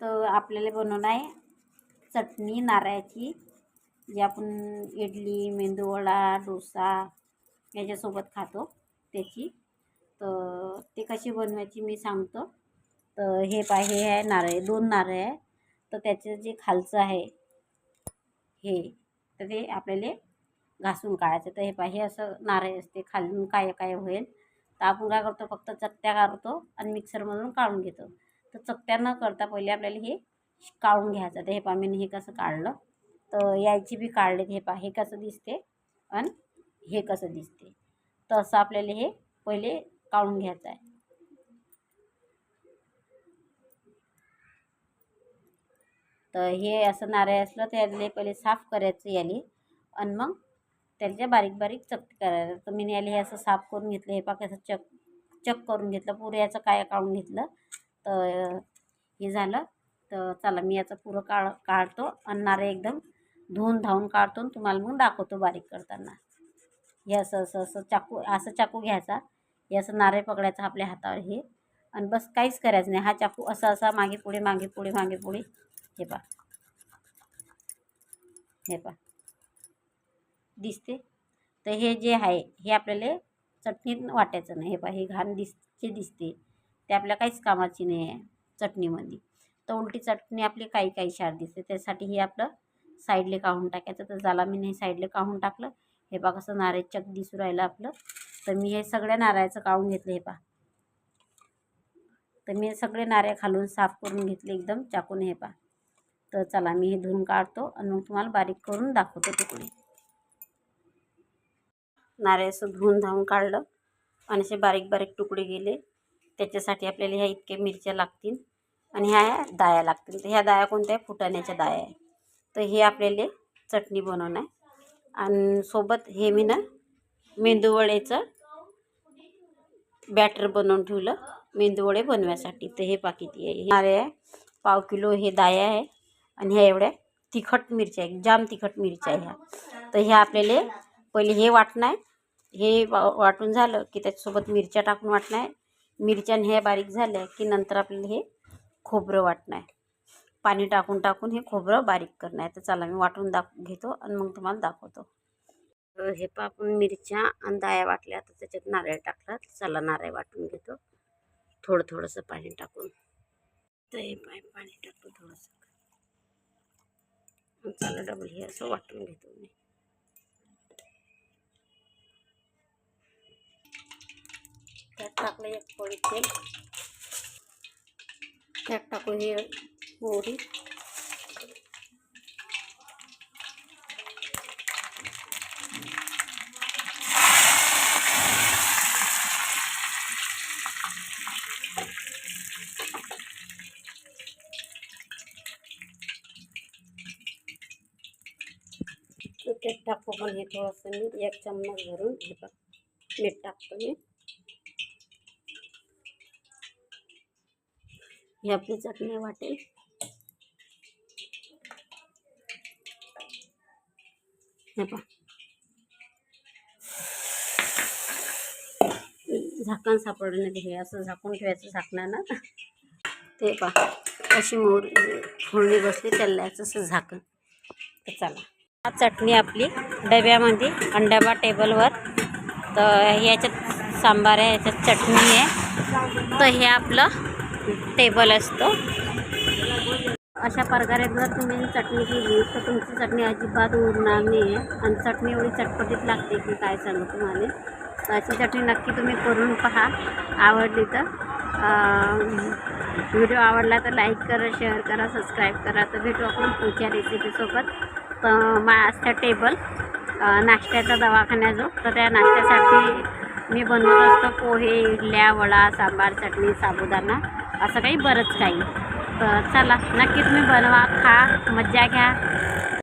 तर आपल्याला बनवणं आहे चटणी नारळाची जी आपण इडली मेंदूवडा डोसा याच्यासोबत खातो त्याची. तर ते कशी बनवायची मी सांगतो. तर हे पाय हे आहे नारळ दोन नारळ आहे. तर त्याचं जे खालचं आहे हे तर ते आपल्याला घासून काढायचं. तर हे पाहिजे असं नारळ असते खालून काय काय होईल. तर आपण काय करतो फक्त चकत्या काढतो आणि मिक्सरमधून काढून घेतो. तर चकत्या न करता पहिले आपल्याला हे काढून घ्यायचं. तर हे पहा मी हे कसं काढलं? तर यायची बी काढले हे पहा हे कसं दिसते आणि हे कसं दिसते? तर असं आपल्याला हे पहिले काढून घ्यायचं आहे. तर हे असं नारळ असलं तर याला पहिले साफ करायचं याले आणि मग त्याच्या बारीक बारीक चकती करायचं. तर मी याला हे असं साफ करून घेतलं. हे पा कसं चक चक करून घेतलं. पुऱ्याचं याचं काय काढून घेतलं? तर हे झालं. तर चला मी याचं पुरं काळ काढतो. आणि एकदम धुवून धावून काढतो आणि तुम्हाला मग दाखवतो बारीक करताना. हे असं असं असं चाकू असं चाकू घ्यायचा. हे असं नारळ पकडायचं आपल्या हातावर हे. आणि बस काहीच करायचं नाही. हा चाकू असा असा मागे पुढे मागे पुढे मागे पुढे. हे पहा. हे पहा. दिसते? तर हे जे आहे हे आपल्याला चटणीत वाटायचं नाही. हे पा हे घाण दिस जे दिसते. ते आपल्या काहीच कामाची नाही आहे चटणीमध्ये. तर उलटी चटणी आपली काही काही शार दिसते त्यासाठी हे आपलं साईडले काढून टाकायचं. तर झाला मी नाही साईडले काढून टाकलं हे पा कसं नारळ चक दिसू राहिलं आपलं. तर मी हे सगळ्या नारळाचं काढून घेतलं हे पहा. तर मी सगळे नारळ खालून साफ करून घेतले एकदम चाकून हे पहा. तर चला मी हे धुवून काढतो आणि मग तुम्हाला बारीक करून दाखवतो तुकडे. नारळ असं धुवून धावून काढलं आणि असे बारीक बारीक तुकडे गेले त्याच्यासाठी आपल्याला ह्या इतक्या मिरच्या लागतील आणि ह्या दाया लागतील. तर ह्या दाया कोणत्या? आहे फुटाण्याच्या दाया आहे. तर हे आपल्याला चटणी बनवणं आहे. आणि सोबत हे मी ना मेंदूवड्याचं बॅटर बनवून ठेवलं मेंदूवडे बनवायसाठी. तर हे पाकिती आहे. नारळ आहे. पाव किलो हे दाया आहे. आणि ह्या एवढ्या तिखट मिरच्या आहे जाम तिखट मिरच्या आहे ह्या. तर ह्या आपल्याला पहिले हे वाटणं आहे. हे वाटून झालं की त्याच्यासोबत मिरच्या टाकून वाटणं आहे. मिरच्या आणि हे बारीक झाल्या की नंतर आपल्याला हे खोबरं वाटणं आहे पाणी टाकून टाकून हे खोबरं बारीक करणं आहे तर चला मी वाटून दाख घेतो आणि मग तुम्हाला दाखवतो. हे पा आपण मिरच्या आणि दाया वाटल्या. तर त्याच्यात नारळ टाकला. चला नारळ वाटून घेतो. थोडं थोडंसं पाणी टाकून. तर हे पाय पाणी टाकतो थोडंसं. चला डबल हे असं वाटून घेतो मी. टाकलं एक पळी तेल त्यात टाकू हे मोहरी त्यात टाकू पण हे थोडंसं मीठ एक चम्मच भरून हे बघ मीठ टाकतो मी ही आपली चटणी वाटेल. हे पहा. झाकण सापडलं नाही हे असं झाकून ठेवायचं झाकणानं ते पहा. अशी मोर फोडणी बसली तेलाचं असं झाकण. तर चला. हा चटणी आपली डब्यामध्ये अंडाबा टेबलवर. तर याच्यात सांबार आहे याच्यात चटणी आहे. तर हे आपलं टेबल असतो. अशा प्रकारे जर तुम्ही चटणी केली तर तुमची चटणी अजिबात उरणार नाही आहे आणि चटणी एवढी चटपटीत लागते की काय सांगू तुम्हाला. तर अशी चटणी नक्की तुम्ही करून पहा. आवडली तर व्हिडिओ आवडला तर लाईक करा शेअर करा सबस्क्राईब करा. तर भेटू आपण पुढच्या रेसिपीसोबत तर माझ्या टेबल नाश्त्याचा दवाखान्याजो तर त्या नाश्त्यासाठी मी बनवत असतो पोहे इडल्या वडा सांबार चटणी साबुदाणा. असं काही बरंच काही. तर चला नक्की तुम्ही बनवा खा मज्जा घ्या.